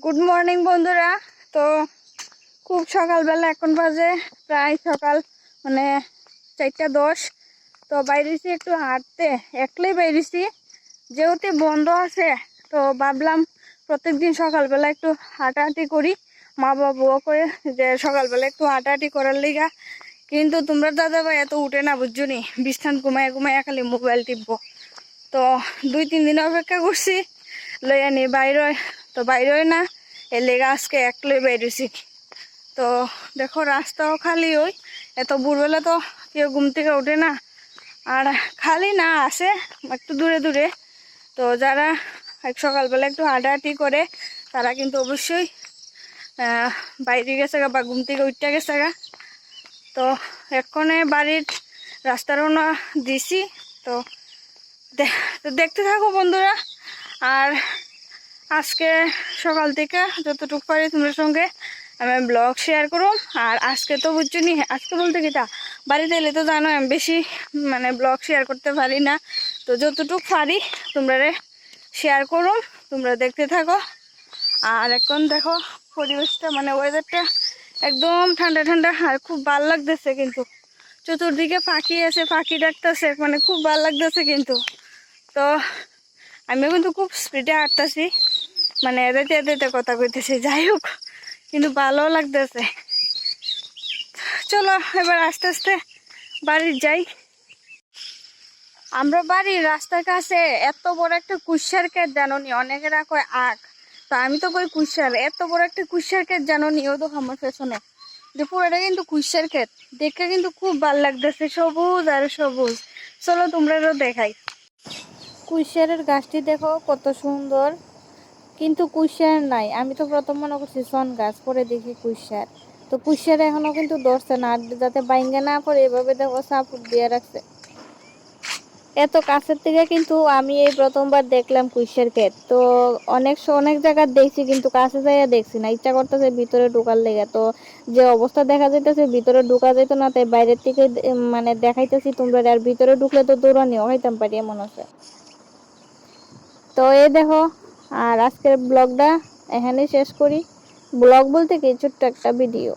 Good morning বন্ধুরা। তো খুব সকালবেলা, এখন বাজে প্রায় সকাল মানে চারটা দশ। তো বাইরেছি একটু হাঁটতে একলেই বাইরেছি। যেহেতু বন্ধ আছে, তো ভাবলাম প্রত্যেকদিন সকালবেলা একটু হাঁটাহাঁটি করি। মা বাবাও করে যে সকালবেলা একটু হাঁটাহাঁটি করার লিগা। কিন্তু তোমরা দাদা ভাই এত উঠে না বুঝছ নি বিস্তান ঘুমায় ঘুমায় খালি মোবাইল টিপবো। তো দুই, তিন দিন অপেক্ষা করছি, লইয়া নি বাইরে তো বাইরে না এর লেগে আজকে এক লই বাইরেছি তো দেখো রাস্তাও খালি ওই, এত ভোরবেলা তো কেউ ঘুম থেকে ওঠে না। আর খালি না আসে একটু দূরে দূরে। তো যারা এক সকালবেলা একটু হাঁটাহাঁটি করে, তারা কিন্তু অবশ্যই বাইরে গেছে গা বা ঘুম থেকে উঠতে গেছে গা। তো এক্ষণে বাড়ির রাস্তা রওনা দিছি। তো দেখতে থাকো বন্ধুরা। আর আজকে সকাল থেকে যতটুকু পারি তোমার সঙ্গে আমি ব্লগ শেয়ার করো আর আজকে তো বুঝছ নি, আজকে বলতে কি তা, বাড়িতে এলে তো জানো আমি বেশি মানে ব্লগ শেয়ার করতে পারি না। তো যতটুকু পারি তোমরা শেয়ার করো, তোমরা দেখতে থাকো। আর এখন দেখো পরিবেশটা মানে ওয়েদারটা একদম ঠান্ডা ঠান্ডা, আর খুব ভালো লাগতেছে কিন্তু। চতুর্দিকে পাখি আছে, পাখি ডাকতেছে মানে খুব ভালো লাগতেছে কিন্তু। তো আমিও কিন্তু খুব স্পিডে হাঁটতেছি। মানে এদেরতে এদেরতে কথা কইতেছে, যাই হোক, কিন্তু ভালো লাগতেছে। চলো, এবার আস্তে আস্তে বাড়ি যাই। আমরা বাড়ির রাস্তার কাছে এত বড় একটা কুশার ক্ষেত জানো নি অনেকেরা কয় আখ। তো আমি তো কই কুশার, এত বড় একটা কুশার ক্ষেত জানো নি ও তো আমার পেছনে। যে পুরোটা কিন্তু কুশার ক্ষেত, দেখে কিন্তু খুব ভালো লাগতেছে, সবুজ আর সবুজ। চলো তোমরাও দেখাই। কুশারের গাছটি দেখো, কত সুন্দর। কিন্তু কুশার নাই। আমি তো প্রথম মনে করছি সন গাছ, পরে দেখি কুশার তো কুশার এখনও কিন্তু ধরছে না, আর যাতে বাইঙ্গা না পড়ে, এভাবে দেখো সাপোর্ট দিয়ে রাখছে। এত কাছের থেকে কিন্তু আমি এই প্রথমবার দেখলাম কুইশের ক্ষেত তো অনেক অনেক জায়গা দেখছি কিন্তু কাছে যাইয়া দেখছি না। ইচ্ছা করতেছে ভিতরে ঢোকার লেগে। তো যে অবস্থা দেখা যাইতেছে, ভিতরে ঢোকা যেত না, তাই বাইরের থেকে মানে দেখাইতেছি তোমরা। আর ভিতরে ঢুকলে তো দৌড়ানিও হইতাম পারি, এমন আছে। তো এই দেখো আর আজকের ব্লগটা এখানেই শেষ করি। ব্লগ বলতে কি? ছোট্ট একটা ভিডিও।